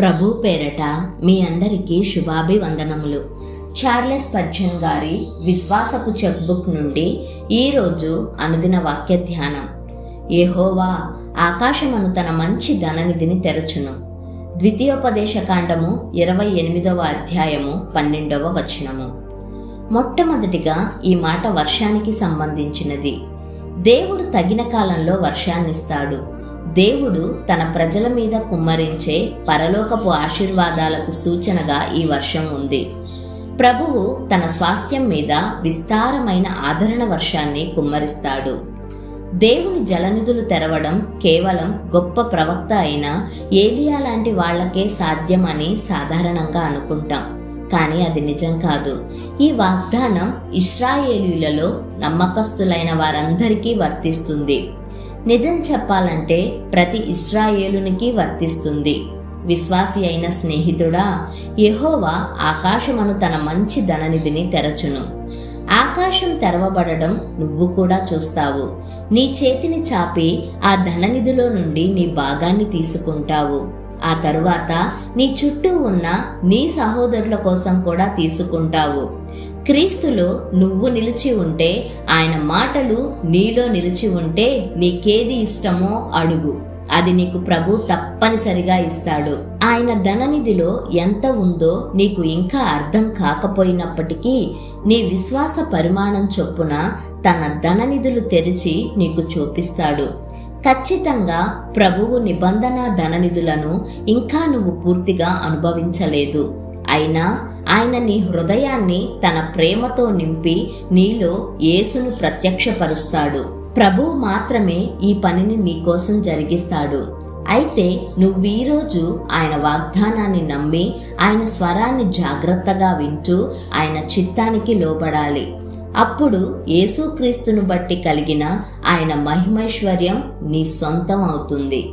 ప్రభు పేరట మీ అందరికీ శుభాభివందనములు. చార్లెస్ పర్జన్ గారి విశ్వాసపు చెక్బుక్ నుండి ఈరోజు అనుదిన వాక్య ధ్యానం. ఏహోవా ఆకాశమను తన మంచి ధననిధిని తెరచును. ద్వితీయోపదేశ కాండము ఇరవై ఎనిమిదవ అధ్యాయము పన్నెండవ వచనము. మొట్టమొదటిగా ఈ మాట వర్షానికి సంబంధించినది. దేవుడు తగిన కాలంలో వర్షాన్నిస్తాడు. దేవుడు తన ప్రజల మీద కుమ్మరించే పరలోకపు ఆశీర్వాదాలకు సూచనగా ఈ వర్షం ఉంది. ప్రభువు తన స్వాస్థ్యం మీద విస్తారమైన ఆదరణ వర్షాన్ని కుమ్మరిస్తాడు. దేవుని జలనిధులు తెరవడం కేవలం గొప్ప ప్రవక్త అయిన ఏలియా లాంటి వాళ్ళకే సాధ్యమని సాధారణంగా అనుకుంటాం. కానీ అది నిజం కాదు. ఈ వాగ్దానం ఇస్రాయేలీలలో నమ్మకస్తులైన వారందరికీ వర్తిస్తుంది. నిజం చెప్పాలంటే ప్రతి ఇస్రాయేలునికి వర్తిస్తుంది. విశ్వాసి అయిన స్నేహితుడా యహోవా ఆకాశమను తన మంచి ధననిధిని తెరచును. ఆకాశం తెరవబడడం నువ్వు కూడా చూస్తావు. నీ చేతిని చాపి ఆ ధననిధిలో నుండి నీ భాగాన్ని తీసుకుంటావు. ఆ తరువాత నీ చుట్టూ ఉన్న నీ సహోదరుల కోసం కూడా తీసుకుంటావు. క్రీస్తులో నువ్వు నిలిచి ఉంటే ఆయన మాటలు నీలో నిలిచి ఉంటే నీకేది ఇష్టమో అడుగు. అది నీకు ప్రభు తప్పనిసరిగా ఇస్తాడు. ఆయన ధననిధిలో ఎంత ఉందో నీకు ఇంకా అర్థం కాకపోయినప్పటికీ నీ విశ్వాస పరిమాణం చొప్పున తన ధననిధులు తెరిచి నీకు చూపిస్తాడు. ఖచ్చితంగా ప్రభువు నిబంధన ధననిధులను ఇంకా నువ్వు పూర్తిగా అనుభవించలేదు. అయినా ఆయన నీ హృదయాన్ని తన ప్రేమతో నింపి నీలో యేసును ప్రత్యక్షపరుస్తాడు. ప్రభువు మాత్రమే ఈ పనిని నీకోసం జరిగిస్తాడు. అయితే నువ్వు ఈరోజు ఆయన వాగ్దానాన్ని నమ్మి ఆయన స్వరాన్ని జాగ్రత్తగా వింటూ ఆయన చిత్తానికి లోబడాలి. అప్పుడు యేసుక్రీస్తును బట్టి కలిగిన ఆయన మహిమైశ్వర్యం నీ సొంతం అవుతుంది.